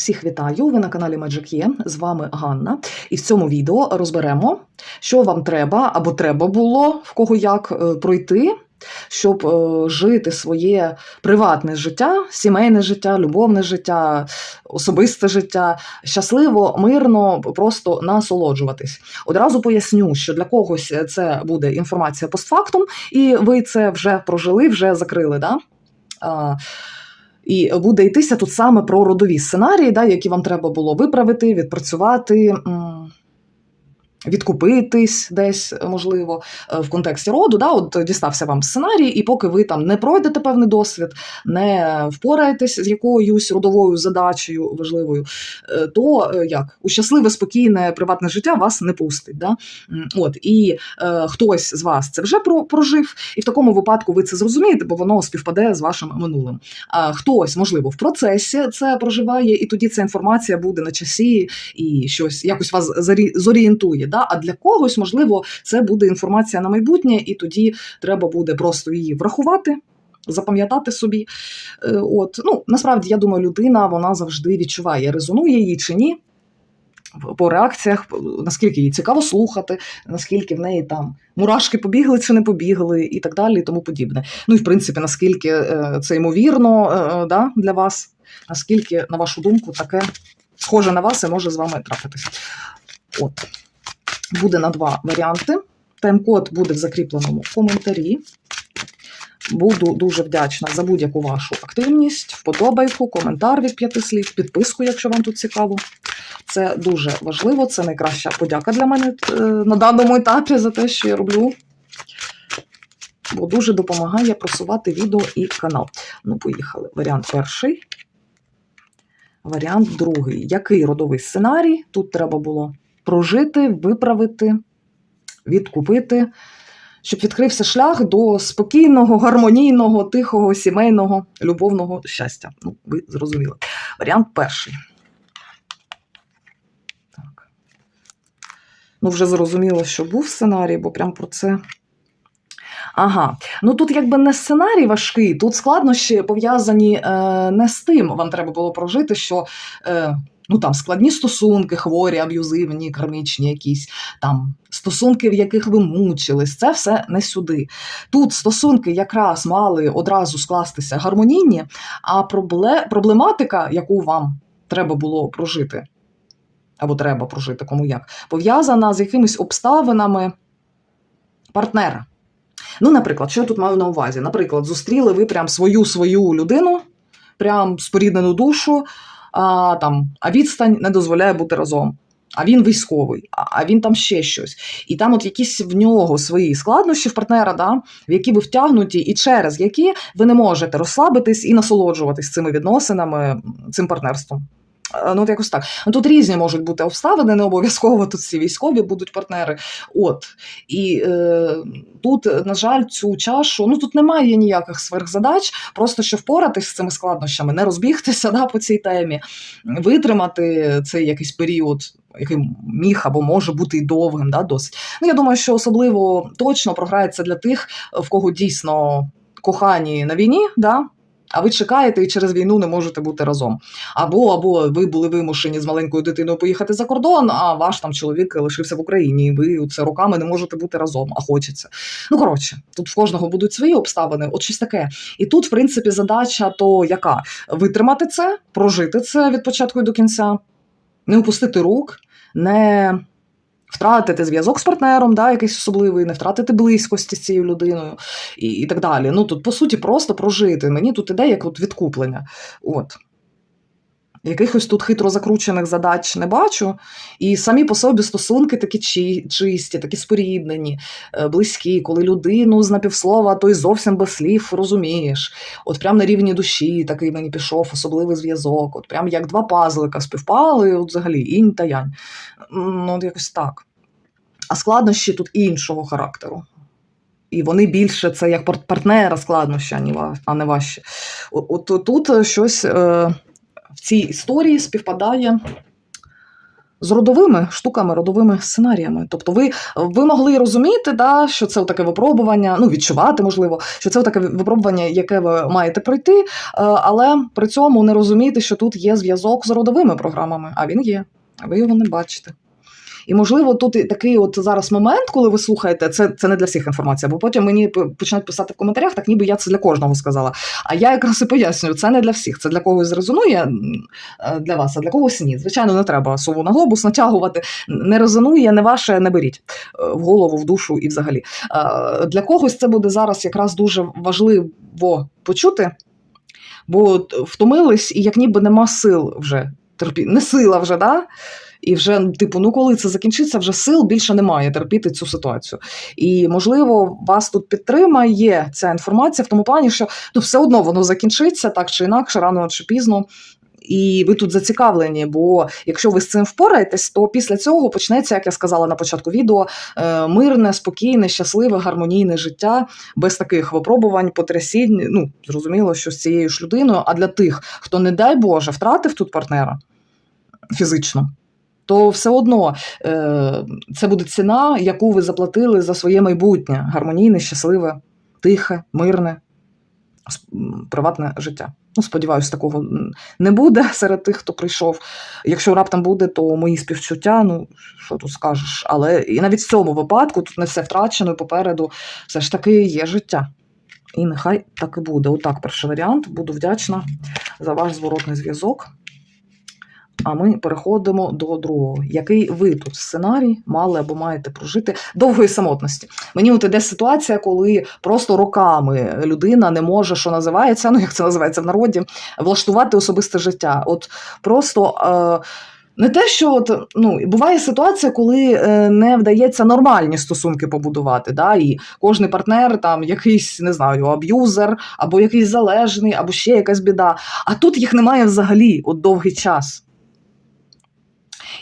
Всіх вітаю! Ви на каналі Magic Є. З вами Ганна. І в цьому відео розберемо, що вам треба або треба було в кого як е, пройти, щоб е, жити своє приватне життя, сімейне життя, любовне життя, особисте життя, щасливо, мирно, просто насолоджуватись. Одразу поясню, що для когось це буде інформація постфактум, і ви це вже прожили, вже закрили. Да? І буде йтися тут саме про родові сценарії, да, які вам треба було виправити, відпрацювати. Відкупитись десь, можливо, е, в контексті роду, да, от дістався вам сценарій, і поки ви там не пройдете певний досвід, не впораєтесь з якоюсь родовою задачею важливою, е, то е, як у щасливе, спокійне приватне життя вас не пустить. Да? От і е, хтось з вас це вже про- прожив, і в такому випадку ви це зрозумієте, бо воно співпаде з вашим минулим. А хтось, можливо, в процесі це проживає, і тоді ця інформація буде на часі і щось якось вас зорієнтує. Да? А для когось, можливо, це буде інформація на майбутнє, і тоді треба буде просто її врахувати. Запам'ятати собі, Е, от ну насправді я думаю, людина вона завжди відчуває, резонує її чи ні. По реакціях, наскільки їй цікаво слухати, наскільки в неї там мурашки побігли чи не побігли, і так далі, і тому подібне. Ну і в принципі, наскільки е, це ймовірно е, да, для вас, наскільки, на вашу думку, таке схоже на вас і може з вами трапитись. От буде на два варіанти. Тайм-код буде в закріпленому коментарі. Буду дуже вдячна за будь-яку вашу активність, вподобайку, коментар від п'яти слів, підписку, якщо вам тут цікаво. Це дуже важливо, це найкраща подяка для мене е, на даному етапі за те, що я роблю. Бо дуже допомагає просувати відео і канал. Ну, поїхали. Варіант перший. Варіант другий. Який родовий сценарій? Тут треба було прожити, виправити, відкупити, щоб відкрився шлях до спокійного, гармонійного, тихого, сімейного, любовного щастя. Ну, ви зрозуміли. Варіант перший. Так. Ну, вже зрозуміло, що був сценарій, бо прям про це. Ага, ну тут якби не сценарій важкий, тут складнощі пов'язані е, не з тим, вам треба було прожити, що е, ну там складні стосунки, хворі, аб'юзивні, кармічні якісь там стосунки, в яких ви мучились, це все не сюди. Тут стосунки якраз мали одразу скластися гармонійні, а пробле, проблематика, яку вам треба було прожити, або треба прожити кому як, пов'язана з якимись обставинами партнера. Ну, наприклад, що я тут маю на увазі? Наприклад, зустріли ви прям свою свою людину, прям споріднену душу, а, там, а відстань не дозволяє бути разом. А він військовий, а він там ще щось. І там от якісь в нього свої складнощі в партнера, да, в які ви втягнуті, і через які ви не можете розслабитись і насолоджуватись цими відносинами, цим партнерством. Е, Ну, от якось так. Ну, тут різні можуть бути обставини, не обов'язково тут всі військові будуть партнери. От. І е, тут, на жаль, цю чашу, ну тут немає ніяких сверхзадач, просто що впоратись з цими складнощами, не розбігтися да, по цій темі, витримати цей якийсь період. Який міг або може бути і довгим, да, досить. Ну, я думаю, що особливо точно програється для тих, в кого дійсно кохані на війні, да, а ви чекаєте і через війну не можете бути разом. Або, або ви були вимушені з маленькою дитиною поїхати за кордон, а ваш там чоловік лишився в Україні, і ви це роками не можете бути разом, а хочеться. Ну коротше, тут в кожного будуть свої обставини, от щось таке. І тут, в принципі, задача то яка? Витримати це, прожити це від початку і до кінця, не опустити рук, не втратити зв'язок з партнером, да, якийсь особливий, не втратити близькості з цією людиною і, і так далі. Ну тут, по суті, просто прожити. Мені тут іде як от відкуплення. От. Якихось тут хитро закручених задач не бачу, і самі по собі стосунки такі чи- чисті, такі споріднені, е, близькі, коли людину з напівслова, то й зовсім без слів розумієш. От прям на рівні душі такий мені пішов особливий зв'язок. От прям як два пазлика співпали, от взагалі інь та янь. Ну, от якось так. А складнощі тут іншого характеру. І вони більше це як партнера складнощі, а не ваші. От тут щось е, цій історії співпадає з родовими штуками, родовими сценаріями. Тобто, ви, ви могли розуміти, да, що це таке випробування, ну відчувати, можливо, що це таке випробування, яке ви маєте пройти, е, але при цьому не розуміти, що тут є зв'язок з родовими програмами, а він є, а ви його не бачите. І, можливо, тут такий от зараз момент, коли ви слухаєте, це це не для всіх інформація, бо потім мені п- почнуть писати в коментарях, так ніби я це для кожного сказала. А я якраз і пояснюю, це не для всіх. Це для когось зрезонує е, для вас, а для когось ні. Звичайно, не треба сову на глобус натягувати. Не резонує, не ваше, не беріть е, в голову, в душу і взагалі. Е, Для когось це буде зараз якраз дуже важливо почути, бо втомились, і як ніби нема сил вже терпі... Не сила вже, да? І вже, ну, типу, ну коли це закінчиться, вже сил більше немає терпіти цю ситуацію. І, можливо, вас тут підтримає ця інформація в тому плані, що ну, все одно воно закінчиться так чи інакше, рано чи пізно. І ви тут зацікавлені, бо якщо ви з цим впораєтесь, то після цього почнеться, як я сказала на початку відео, е, мирне, спокійне, щасливе, гармонійне життя без таких випробувань, потрясінь. Ну, зрозуміло, що з цією ж людиною. А для тих, хто, не дай Боже, втратив тут партнера фізично, то все одно е, це буде ціна, яку ви заплатили за своє майбутнє гармонійне, щасливе, тихе, мирне, приватне життя. Ну, сподіваюся, такого не буде серед тих, хто прийшов. Якщо раптом буде, то мої співчуття, ну що тут скажеш. Але і навіть в цьому випадку тут не все втрачено, і попереду все ж таки є життя. І нехай так і буде. Отак, перший варіант. Буду вдячна за ваш зворотний зв'язок. А ми переходимо до другого. Який ви тут сценарій мали або маєте прожити довгої самотності? Мені от іде ситуація, коли просто роками людина не може, що називається, ну як це називається в народі, влаштувати особисте життя. От просто. Е- не те, що от, ну, буває ситуація, коли е, не вдається нормальні стосунки побудувати, да, і кожний партнер там якийсь, не знаю, аб'юзер, або якийсь залежний, або ще якась біда. А тут їх немає взагалі от довгий час.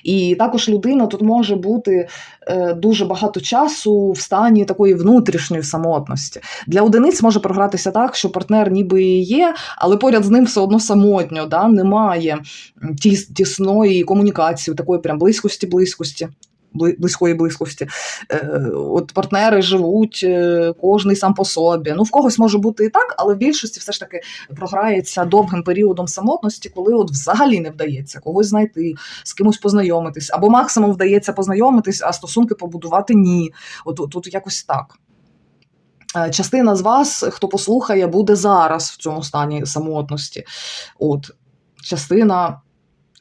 І також людина тут може бути е, дуже багато часу в стані такої внутрішньої самотності. Для одиниць може програтися так, що партнер ніби і є, але поряд з ним все одно самотньо, да? немає тісної комунікації, такої прям близькості, близькості. Бли- Близької близькості. Е, от партнери живуть, е, кожний сам по собі. Ну, в когось може бути і так, але в більшості все ж таки програється довгим періодом самотності, коли от взагалі не вдається когось знайти, з кимось познайомитись, або максимум вдається познайомитись, а стосунки побудувати ні. От от- тут якось так. Е, Частина з вас, хто послухає, буде зараз в цьому стані самотності. От частина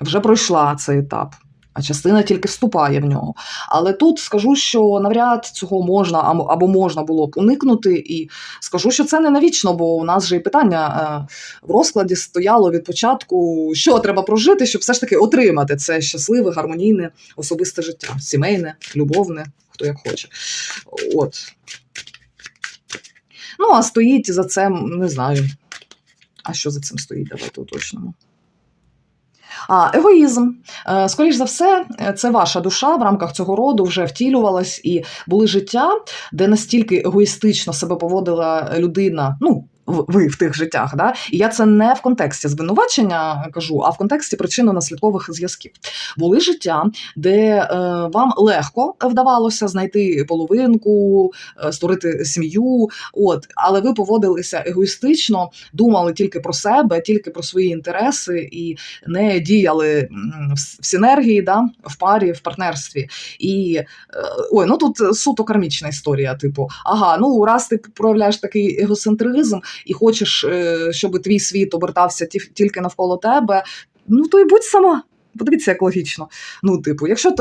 вже пройшла цей етап. А частина тільки вступає в нього. Але тут скажу, що навряд цього можна або- можна було б уникнути, і скажу, що це не навічно, бо у нас же і питання е, в розкладі стояло від початку, що треба прожити, щоб все ж таки отримати це щасливе, гармонійне, особисте життя, сімейне, любовне, хто як хоче. От. Ну, а стоїть за цим, не знаю. А що за цим стоїть? Давайте уточнимо. А, егоїзм. Е, Скоріш за все, е, це ваша душа в рамках цього роду вже втілювалась, і були життя, де настільки егоїстично себе поводила людина. Ну, ви в тих життях, да? і я це не в контексті звинувачення кажу, а в контексті причинно-наслідкових зв'язків. Були життя, де е, вам легко вдавалося знайти половинку, е, створити сім'ю, от, але ви поводилися егоїстично, думали тільки про себе, тільки про свої інтереси і не діяли в синергії, да, в парі, в партнерстві. І е, ой, ну тут суто кармічна історія. Типу, ага, ну раз ти проявляєш такий егоцентризм і хочеш, е, щоб твій світ обертався тільки навколо тебе, ну то й будь сама. Подивіться, як логічно. Ну, типу, якщо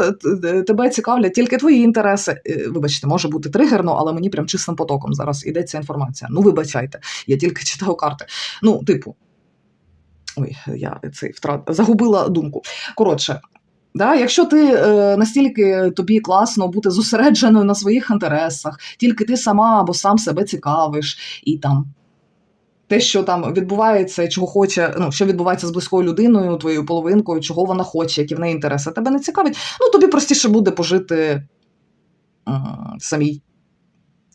тебе цікавлять тільки твої інтереси, е, вибачте, може бути тригерно, але мені прям чистим потоком зараз іде ця інформація. Ну, вибачайте, я тільки читаю карти. Ну, типу, ой, я цей втрат загубила думку. Коротше. Да, якщо ти е, настільки тобі класно бути зосередженою на своїх інтересах, тільки ти сама або сам себе цікавиш, і там те, що там відбувається, чого хоче, ну що відбувається з близькою людиною, твоєю половинкою, чого вона хоче, які в неї інтереси, тебе не цікавить. Ну тобі простіше буде пожити самій.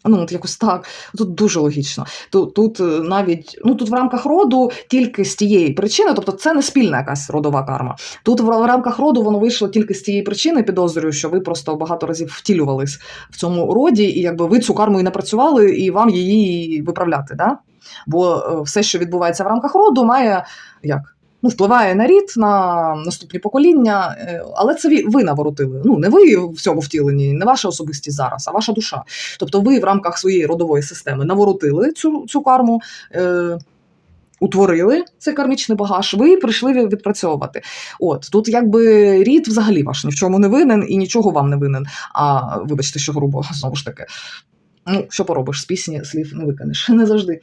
Ну, от якось так. Тут дуже логічно. Тут, тут е, навіть ну тут в рамках роду тільки з тієї причини, тобто це не спільна якась родова карма. Тут в рамках роду воно вийшло тільки з тієї причини, підозрюю, що ви просто багато разів втілювались в цьому роді, і якби ви цю карму і напрацювали, і вам її виправляти. Да? Бо е, все, що відбувається в рамках роду, має як? Ну, впливає на рід, на наступні покоління, е, але це ви- наворотили. Ну, не ви в цьому втіленні, не ваша особистість зараз, а ваша душа. Тобто ви в рамках своєї родової системи наворотили цю, цю карму, е, утворили цей кармічний багаж, ви прийшли відпрацьовувати. От тут якби рід взагалі ваш ні в чому не винен і нічого вам не винен. А вибачте, що грубо, знову ж таки. Ну, що поробиш, з пісні слів не викинеш, не завжди.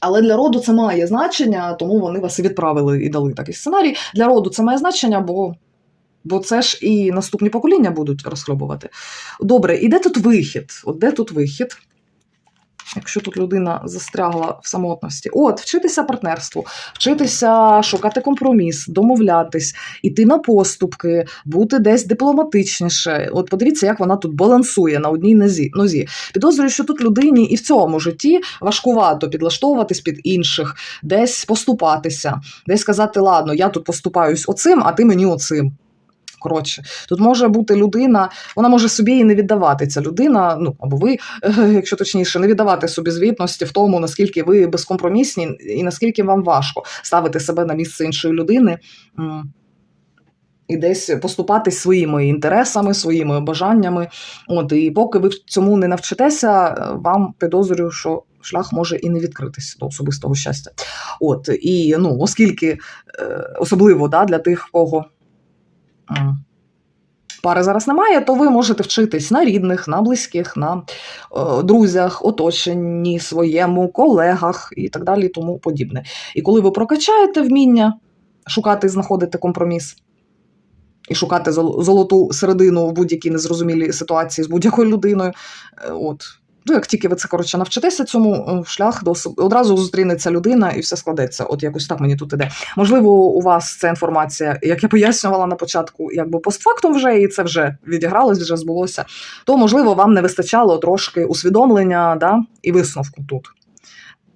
Але для роду це має значення, тому вони вас і відправили і дали такий сценарій. Для роду це має значення, бо, бо це ж і наступні покоління будуть розхльобувати. Добре, і де тут вихід? От де тут вихід? Якщо тут людина застрягла в самотності, от вчитися партнерству, вчитися шукати компроміс, домовлятись, іти на поступки, бути десь дипломатичніше. От подивіться, як вона тут балансує на одній нозі. Підозрюю, що тут людині і в цьому житті важкувато підлаштовуватись під інших, десь поступатися, десь сказати, ладно, я тут поступаюсь оцим, а ти мені оцим. Коротше, тут може бути людина, вона може собі і не віддавати ця людина, ну або ви, е, якщо точніше, не віддавати собі звітності в тому, наскільки ви безкомпромісні і наскільки вам важко ставити себе на місце іншої людини. І десь поступатись своїми інтересами, своїми бажаннями. От і поки ви в цьому не навчитеся, е, вам підозрюю, що шлях може і не відкритись до особистого щастя. От і ну, оскільки е, особливо да, для тих, кого пари зараз немає, то ви можете вчитись на рідних, на близьких, на е, друзях, оточенні своєму, колегах і так далі, і тому подібне. І коли ви прокачаєте вміння шукати і знаходити компроміс. І шукати золоту середину в будь-якій незрозумілій ситуації з будь-якою людиною. Е, От. Ну, як тільки ви це коротше навчитеся цьому е, шлях до одразу зустрінеться людина і все складеться. От якось так мені тут іде. Можливо, у вас ця інформація, як я пояснювала на початку, якби постфактум вже і це вже відігралось, вже збулося. То можливо вам не вистачало трошки усвідомлення да, і висновку тут.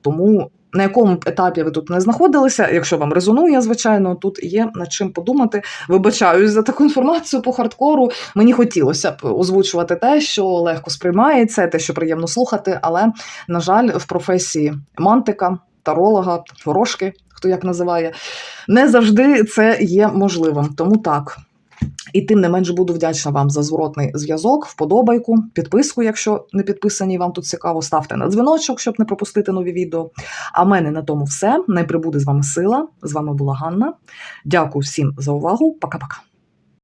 Тому на якому етапі ви тут не знаходилися, якщо вам резонує, звичайно, тут є над чим подумати. Вибачаюсь за таку інформацію по хардкору. Мені хотілося б озвучувати те, що легко сприймається, те, що приємно слухати, але, на жаль, в професії мантика, таролога, ворожки, хто як називає, не завжди це є можливим. Тому так. І тим не менш буду вдячна вам за зворотний зв'язок, вподобайку, підписку, якщо не підписані, вам тут цікаво, ставте на дзвіночок, щоб не пропустити нові відео. А в мене на тому все. Не прибуде з вами сила. З вами була Ганна. Дякую всім за увагу. Пока-пока.